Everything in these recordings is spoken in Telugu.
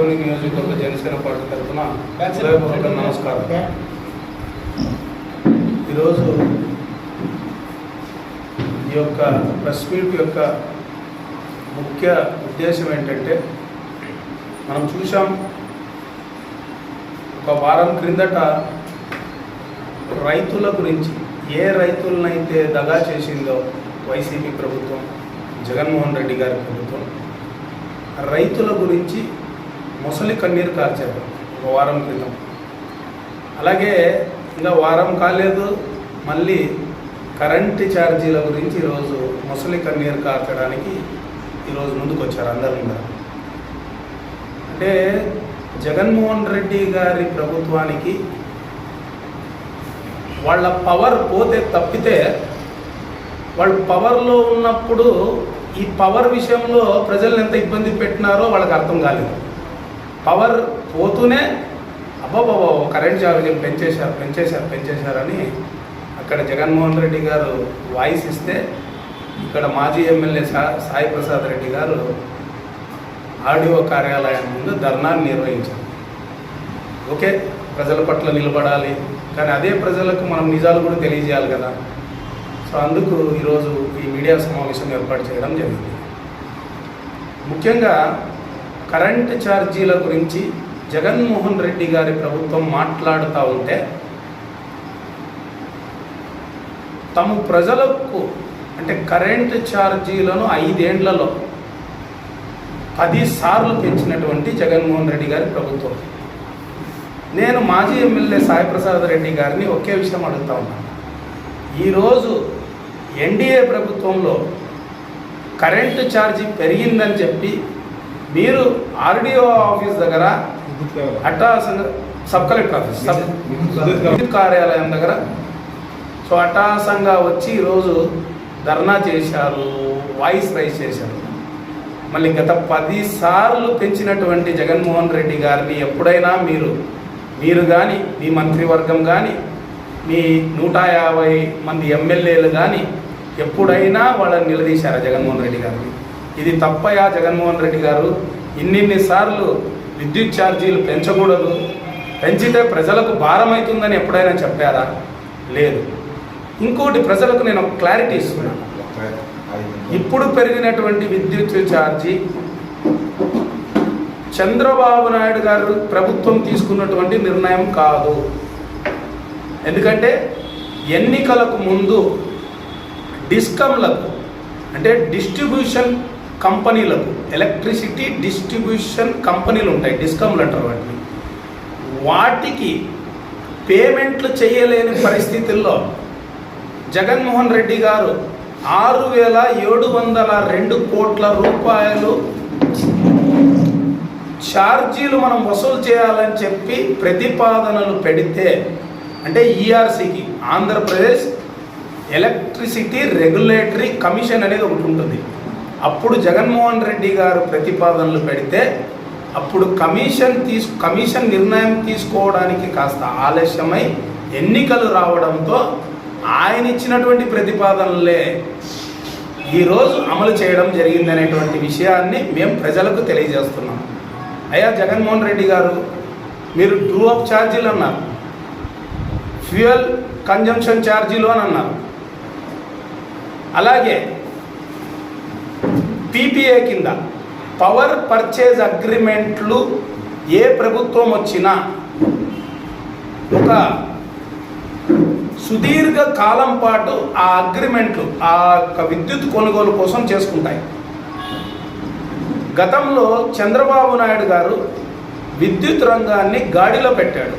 ఆదోని నియోజకవర్గ జనసేన పార్టీ తరఫున హృదయపూర్వక నమస్కారం. ఈరోజు ఈ యొక్క ప్రెస్ మీట్ యొక్క ముఖ్య ఉద్దేశం ఏంటంటే మనం చూసాం ఒక వారం క్రిందట రైతుల గురించి ఏ రైతులనైతే దగా చేసిందో వైసీపీ ప్రభుత్వం జగన్మోహన్ రెడ్డి గారి ప్రభుత్వం రైతుల గురించి ముసలి కన్నీరు కార్చారు ఒక వారం క్రితం. అలాగే ఇంకా వారం కాలేదు మళ్ళీ కరెంటు ఛార్జీల గురించి ఈరోజు ముసలి కన్నీరు కార్చడానికి ఈరోజు ముందుకు వచ్చారు అందరూ అంటే జగన్మోహన్ రెడ్డి గారి ప్రభుత్వానికి వాళ్ళ పవర్ పోతే తప్పితే వాళ్ళు పవర్లో ఉన్నప్పుడు ఈ పవర్ విషయంలో ప్రజలను ఎంత ఇబ్బంది పెట్టినారో వాళ్ళకి అర్థం కాలేదు. పవర్ పోతూనే అబ్బాబాబో కరెంట్ ఛార్జీలు పెంచేశారు పెంచేశారు పెంచేశారని అక్కడ జగన్మోహన్ రెడ్డి గారు వాయిస్ ఇస్తే ఇక్కడ మాజీ ఎమ్మెల్యే సా సాయి ప్రసాద్ రెడ్డి గారు ఆడియో కార్యాలయం ముందు ధర్నాన్ని నిర్వహించారు. ఓకే ప్రజల పట్ల నిలబడాలి కానీ అదే ప్రజలకు మనం నిజాలు కూడా తెలియజేయాలి కదా. సో అందుకు ఈరోజు ఈ మీడియా సమావేశం ఏర్పాటు చేయడం జరిగింది. ముఖ్యంగా కరెంట్ ఛార్జీల గురించి జగన్మోహన్ రెడ్డి గారి ప్రభుత్వం మాట్లాడుతూ ఉంటే తమ ప్రజలకు అంటే కరెంట్ ఛార్జీలను ఐదేండ్లలో పది సార్లు పెంచినటువంటి జగన్మోహన్ రెడ్డి గారి ప్రభుత్వం. నేను మాజీ ఎమ్మెల్యే సాయిప్రసాద్ రెడ్డి గారిని ఒకే విషయం అడుగుతా ఉన్నాను ఈరోజు ఎన్డీఏ ప్రభుత్వంలో కరెంటు ఛార్జీ పెరిగిందని చెప్పి మీరు ఆర్డీఓ ఆఫీస్ దగ్గర అట్టాసంగా సబ్ కలెక్టర్ ఆఫీస్ సబ్ విద్యుత్ కార్యాలయం దగ్గర. సో అట్టాసంగా వచ్చి ఈరోజు ధర్నా చేశారు వాయిస్ రైజ్ చేశారు. మళ్ళీ గత పది సార్లు పెంచినటువంటి జగన్మోహన్ రెడ్డి గారిని ఎప్పుడైనా మీరు మీరు కానీ మీ మంత్రివర్గం కానీ మీ నూట యాభై మంది ఎమ్మెల్యేలు కానీ ఎప్పుడైనా వాళ్ళని నిలదీశారా జగన్మోహన్ రెడ్డి గారిని? ఇది తప్పయా జగన్మోహన్ రెడ్డి గారు? ఇన్నిన్ని సార్లు విద్యుత్ ఛార్జీలు పెంచకూడదు. పెంచితే ప్రజలకు భారమవుతుందని ఎప్పుడైనా చెప్పారా? లేదు. ఇంకోటి ప్రజలకు నేను క్లారిటీ ఇస్తున్నాను ఇప్పుడు పెరిగినటువంటి విద్యుత్ ఛార్జీ చంద్రబాబు నాయుడు గారు ప్రభుత్వం తీసుకున్నటువంటి నిర్ణయం కాదు. ఎందుకంటే ఎన్నికలకు ముందు డిస్కమ్లకు అంటే డిస్ట్రిబ్యూషన్ కంపెనీలకు ఎలక్ట్రిసిటీ డిస్ట్రిబ్యూషన్ కంపెనీలు ఉంటాయి డిస్కమ్లు అంటారు వాటిని. వాటికి పేమెంట్లు చేయలేని పరిస్థితుల్లో జగన్మోహన్ రెడ్డి గారు ఆరు వేల ఏడు వందల రెండు కోట్ల రూపాయలు ఛార్జీలు మనం వసూలు చేయాలని చెప్పి ప్రతిపాదనలు పెడితే అంటే ఈఆర్సీకి ఆంధ్రప్రదేశ్ ఎలక్ట్రిసిటీ రెగ్యులేటరీ కమిషన్ అనేది ఒకటి ఉంటుంది. అప్పుడు జగన్మోహన్ రెడ్డి గారు ప్రతిపాదనలు పెడితే అప్పుడు కమిషన్ తీసు కమిషన్ నిర్ణయం తీసుకోవడానికి కాస్త ఆలస్యమై ఎన్నికలు రావడంతో ఆయన ఇచ్చినటువంటి ప్రతిపాదనలే ఈరోజు అమలు చేయడం జరిగిందనేటువంటి విషయాన్ని మేము ప్రజలకు తెలియజేస్తున్నాం. అయ్యా జగన్మోహన్ రెడ్డి గారు మీరు ట్రూ అప్ ఛార్జీలు అన్నారు. ఫ్యూయల్ కన్జంప్షన్ ఛార్జీలు అని అన్నారు. అలాగే పీపీఏ కింద పవర్ పర్చేజ్ అగ్రిమెంట్లు ఏ ప్రభుత్వం వచ్చినా ఒక సుదీర్ఘ కాలం పాటు ఆ అగ్రిమెంట్లు ఆ యొక్క విద్యుత్ కొనుగోలు కోసం చేసుకుంటాయి. గతంలో చంద్రబాబు నాయుడు గారు విద్యుత్ రంగాన్ని గాడిలో పెట్టాడు.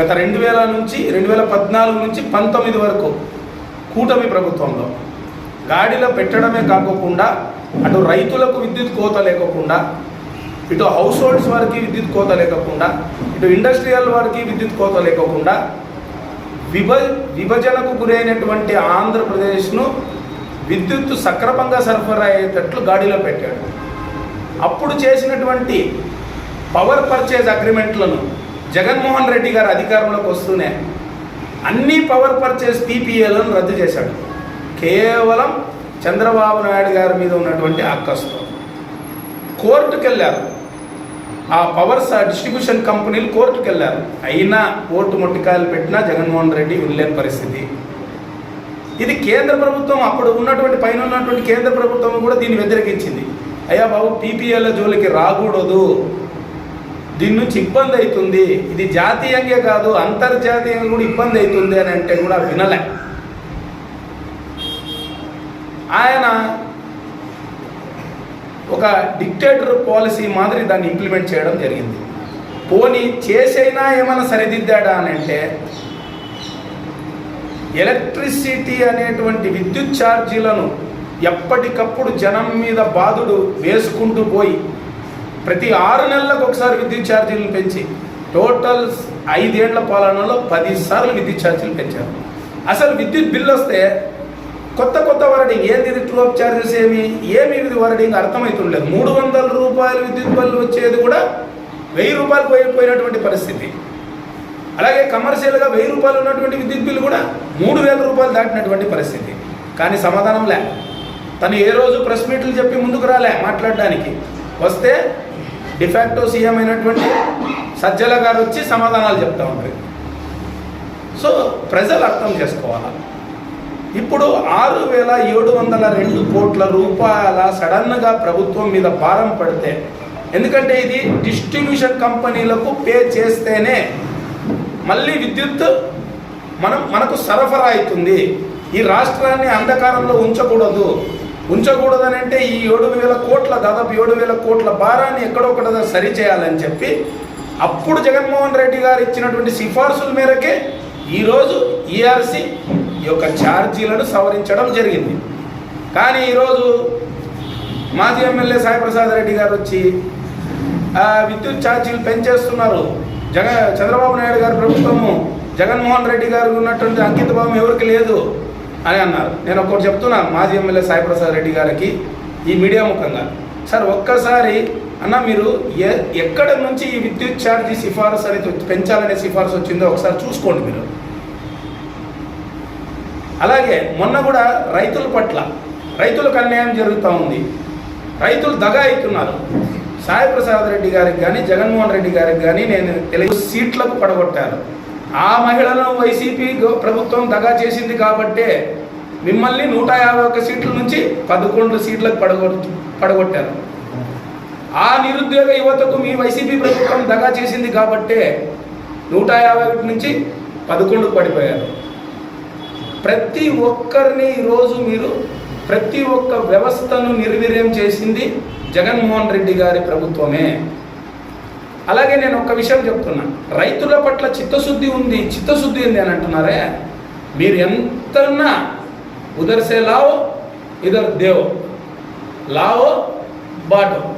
గత రెండు వేల నుంచి రెండు వేల పద్నాలుగు నుంచి పంతొమ్మిది వరకు కూటమి ప్రభుత్వంలో. గాడిలో పెట్టడమే కాకోకుండా అటు రైతులకు విద్యుత్ కోత లేకోకుండా ఇటు హౌస్ హోల్డ్స్ వారికి విద్యుత్ కోత లేకోకుండా ఇటు ఇండస్ట్రియల్ వారికి విద్యుత్ కోత లేకోకుండా విభ విభజనకు గురైనటువంటి ఆంధ్రప్రదేశ్ను విద్యుత్ సక్రమంగా సరఫరా అయ్యేటట్లు గాడిలో పెట్టాడు. అప్పుడు చేసినటువంటి పవర్ పర్చేజ్ అగ్రిమెంట్లను జగన్మోహన్ రెడ్డి గారు అధికారంలోకి వస్తూనే అన్ని పవర్ పర్చేజ్ పీపీఏలను రద్దు చేశాడు. కేవలం చంద్రబాబు నాయుడు గారి మీద ఉన్నటువంటి అక్కస్తో కోర్టుకు వెళ్ళారు ఆ పవర్స్ ఆ డిస్ట్రిబ్యూషన్ కంపెనీలు కోర్టుకు వెళ్ళారు అయినా కోర్టు ముట్టికాయలు పెట్టినా జగన్మోహన్ రెడ్డి వినలేని పరిస్థితి. ఇది కేంద్ర ప్రభుత్వం అప్పుడు ఉన్నటువంటి పైన ఉన్నటువంటి కేంద్ర ప్రభుత్వం కూడా దీన్ని వ్యతిరేకించింది. అయ్యా బాబు పీపీఎల్ జోలికి రాకూడదు. దీని నుంచి ఇబ్బంది అవుతుంది. ఇది జాతీయంగా కాదు అంతర్జాతీయంగా కూడా ఇబ్బంది అవుతుంది అని అంటే కూడా వినలే. ఆయన ఒక డిక్టేటర్ పాలసీ మాదిరి దాన్ని ఇంప్లిమెంట్ చేయడం జరిగింది. పోనీ చేసైనా ఏమైనా సరిదిద్దాడా అని అంటే ఎలక్ట్రిసిటీ అనేటువంటి విద్యుత్ ఛార్జీలను ఎప్పటికప్పుడు జనం మీద బాధుడు వేసుకుంటూ పోయి ప్రతి ఆరు నెలలకు ఒకసారి విద్యుత్ ఛార్జీలను పెంచి టోటల్ ఐదేళ్ళ పాలనలో పదిసార్లు విద్యుత్ ఛార్జీలు పెంచారు. అసలు విద్యుత్ బిల్లు వస్తే కొత్త కొత్త వర్డింగ్. ఏంది ఇది ట్లోప్ ఛార్జెస్ ఏమి ఏమి ఇది వర్డింగ్? అర్థమవుతుండలేదు మూడు వందల రూపాయలు విద్యుత్ బిల్లు వచ్చేది కూడా వెయ్యి రూపాయలు పోయిపోయినటువంటి పరిస్థితి. అలాగే కమర్షియల్గా వెయ్యి రూపాయలు ఉన్నటువంటి విద్యుత్ బిల్లు కూడా మూడు వేల రూపాయలు దాటినటువంటి పరిస్థితి. కానీ సమాధానం లే. తను ఏ రోజు ప్రెస్ మీట్లు చెప్పి ముందుకు రాలే మాట్లాడడానికి. వస్తే డిఫాక్టో సీఎం అయినటువంటి సజ్జల గారు వచ్చి సమాధానాలు చెప్తా ఉంటారు. సో ప్రజలు అర్థం చేసుకోవాలి? ఇప్పుడు ఆరు వేల ఏడు వందల రెండు కోట్ల రూపాయల సడన్గా ప్రభుత్వం మీద భారం పడితే ఎందుకంటే ఇది డిస్ట్రిబ్యూషన్ కంపెనీలకు పే చేస్తేనే మళ్ళీ విద్యుత్ మనం మనకు సరఫరా అవుతుంది. ఈ రాష్ట్రాన్ని అంధకారంలో ఉంచకూడదు. ఉంచకూడదని అంటే ఈ ఏడు వేల కోట్ల దాదాపు ఏడు వేల కోట్ల భారాన్ని ఎక్కడొక్కడ సరి చేయాలని చెప్పి అప్పుడు జగన్మోహన్ రెడ్డి గారు ఇచ్చినటువంటి సిఫార్సుల మేరకే ఈరోజు ఈఆర్సి ఈ యొక్క ఛార్జీలను సవరించడం జరిగింది. కానీ ఈరోజు మాజీ ఎమ్మెల్యే సాయిప్రసాద్ రెడ్డి గారు వచ్చి విద్యుత్ ఛార్జీలు పెంచేస్తున్నారు. జగ చంద్రబాబు నాయుడు గారి ప్రభుత్వము జగన్మోహన్ రెడ్డి గారు ఉన్నటువంటి అంకిత భావం ఎవరికి లేదు అని అన్నారు. నేను ఒకటి చెప్తున్నా మాజీ ఎమ్మెల్యే సాయిప్రసాద్ రెడ్డి గారికి ఈ మీడియా ముఖంగా. సార్ ఒక్కసారి అన్న మీరు ఎ ఎక్కడ నుంచి ఈ విద్యుత్ ఛార్జీ సిఫారసు అనేది పెంచాలనే సిఫారసు వచ్చిందో ఒకసారి చూసుకోండి మీరు. అలాగే మొన్న కూడా రైతుల పట్ల రైతులకు అన్యాయం జరుగుతూ ఉంది. రైతులు దగా అవుతున్నారు సాయి ప్రసాద్ రెడ్డి గారికి కానీ జగన్మోహన్ రెడ్డి గారికి కానీ నేను తెలుగు సీట్లకు పడగొట్టాను. ఆ మహిళలను వైసీపీ ప్రభుత్వం దగా చేసింది కాబట్టే మిమ్మల్ని నూట యాభై ఒక్క సీట్ల నుంచి పదకొండు సీట్లకు పడగొ పడగొట్టారు. ఆ నిరుద్యోగ యువతకు మీ వైసీపీ ప్రభుత్వం దగా చేసింది కాబట్టే నూట యాభై ఒకటి నుంచి పదకొండుకు పడిపోయారు. ప్రతి ఒక్కరిని ఈరోజు మీరు ప్రతి ఒక్క వ్యవస్థను నిర్వీర్యం చేసింది జగన్మోహన్ రెడ్డి గారి ప్రభుత్వమే. అలాగే నేను ఒక విషయం చెప్తున్నా. రైతుల పట్ల చిత్తశుద్ధి ఉంది చిత్తశుద్ధి ఉంది అని అంటున్నారే? మీరు ఎంతన్నా ఉదర్సే లావో ఇదర్ దేవో. లావో బాటో.